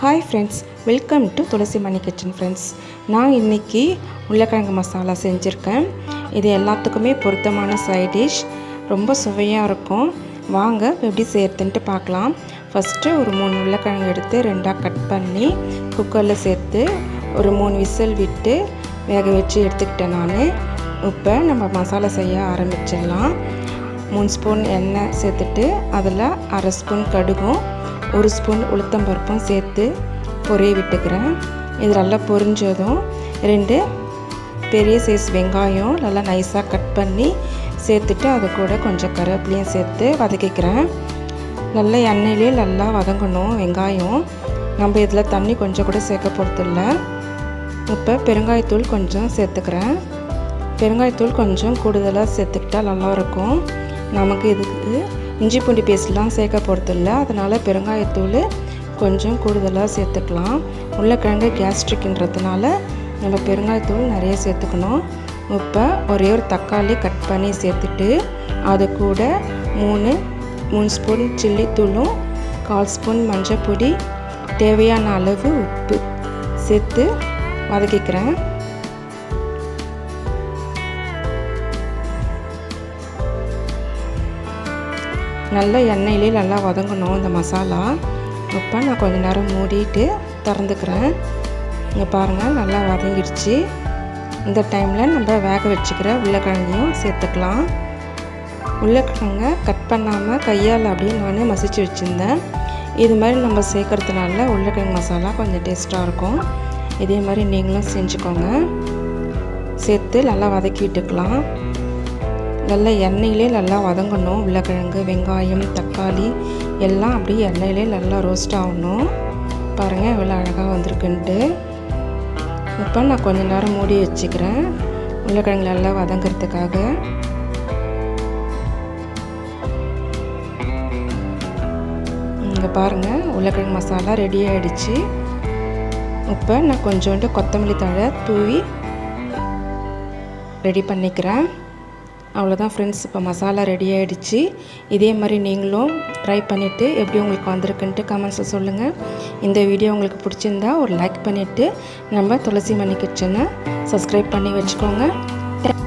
Hi friends welcome to Tulasi Mani kitchen friends நான் இன்றைக்கி உருளைக்கிழங்கு மசாலா செஞ்சுருக்கேன். இது எல்லாத்துக்குமே பொருத்தமான சைட் டிஷ் ரொம்ப சுவையாக இருக்கும். வாங்க எப்படி சேர்த்துன்ட்டு பார்க்கலாம். ஃபஸ்ட்டு ஒரு மூணு உருளைக்கிழங்கு எடுத்து ரெண்டாக கட் பண்ணி குக்கரில் சேர்த்து ஒரு மூணு விசில் விட்டு வேக வச்சு எடுத்துக்கிட்டேன் நான். இப்போ நம்ம மசாலா செய்ய ஆரம்பிச்சிடலாம். மூணு ஸ்பூன் எண்ணெய் சேர்த்துட்டு அதில் அரை ஸ்பூன் கடுகும். ஒரு ஸ்பூன் உளுத்தம்பருப்பும் சேர்த்து பொரிய விட்டுக்கிறேன். இது நல்லா பொரிஞ்சதும் ரெண்டு பெரிய சைஸ் வெங்காயம் நல்லா நைஸாக கட் பண்ணி சேர்த்துட்டு அது கூட கொஞ்சம் கருவேப்பிலையும் சேர்த்து வதக்கிக்கிறேன். நல்லா எண்ணெயிலே நல்லா வதங்கணும் வெங்காயம். நம்ம இதில் தண்ணி கொஞ்சம் கூட சேர்க்க போகிறதில்ல இப்போ பெருங்காயத்தூள் கொஞ்சம் சேர்த்துக்கிறேன். பெருங்காயத்தூள் கொஞ்சம் கூடுதலாக சேர்த்துக்கிட்டா நல்லாயிருக்கும் நமக்கு இதுக்கு இஞ்சி பூண்டு பேஸ்ட்லாம் சேர்க்க போகிறதில்ல அதனால் பெருங்காயத்தூள் கொஞ்சம் கூடுதலாக சேர்த்துக்கலாம். உருளைக்கிழங்கு கேஸ்ட்ரிக்ன்றதுனால நம்ம பெருங்காயத்தூள் நிறைய சேர்த்துக்கணும். இப்போ ஒரே ஒரு தக்காளி கட் பண்ணி சேர்த்துட்டு அது கூட மூணு மூணு ஸ்பூன் சில்லி தூளும் கால் ஸ்பூன் மஞ்சள் பொடி தேவையான அளவு உப்பு சேர்த்து வதக்கிக்கிறேன். நல்லா எண்ணெயிலே நல்லா வதங்கணும் இந்த மசாலா. இப்போ நான் கொஞ்சம் நேரம் மூடிட்டு திறந்துக்கிறேன். இங்கே பாருங்கள் நல்லா வதங்கிடுச்சு. இந்த டைமில் நம்ம வேக வச்சுக்கிற உருளைக்கிழங்கையும் சேர்த்துக்கலாம். உருளைக்கிழங்க கட் பண்ணாமல் கையால் அப்படியே நானே மசிச்சு வச்சுருந்தேன். இது மாதிரி நம்ம சேர்க்குறதுனால உருளைக்கிழங்கு மசாலா கொஞ்சம் டேஸ்ட்டாக இருக்கும். இதே மாதிரி நீங்களும் செஞ்சுக்கோங்க. சேர்த்து நல்லா வதக்கி விட்டுக்கலாம் நல்லா எண்ணெயிலே நல்லா வதங்கணும். உருளைக்கிழங்கு வெங்காயம் தக்காளி எல்லாம் அப்படியே எண்ணெயிலே நல்லா ரோஸ்ட் ஆகணும். பாருங்கள் எவ்வளோ அழகாக வந்திருக்குன்ட்டு. இப்போ நான் கொஞ்ச நேரம் மூடி வச்சுக்கிறேன். உருளைக்கிழங்கு நல்லா வதங்கிறதுக்காக. இங்கே பாருங்கள் உருளைக்கிழங்கு மசாலா ரெடி ஆகிடுச்சு இப்போ நான் கொஞ்சோண்டு கொத்தமல்லி தழை தூவி ரெடி பண்ணிக்கிறேன். அவ்வளோதான் ஃப்ரெண்ட்ஸ் இப்போ மசாலா ரெடி ஆகிடுச்சு இதே மாதிரி நீங்களும் ட்ரை பண்ணிவிட்டு எப்படி உங்களுக்கு வந்திருக்குன்ட்டு கமெண்ட்ஸில் சொல்லுங்கள் இந்த வீடியோ உங்களுக்கு பிடிச்சிருந்தா ஒரு லைக் பண்ணிவிட்டு நம்ம துளசி மணி கிச்சனை சப்ஸ்கிரைப் பண்ணி வச்சுக்கோங்க.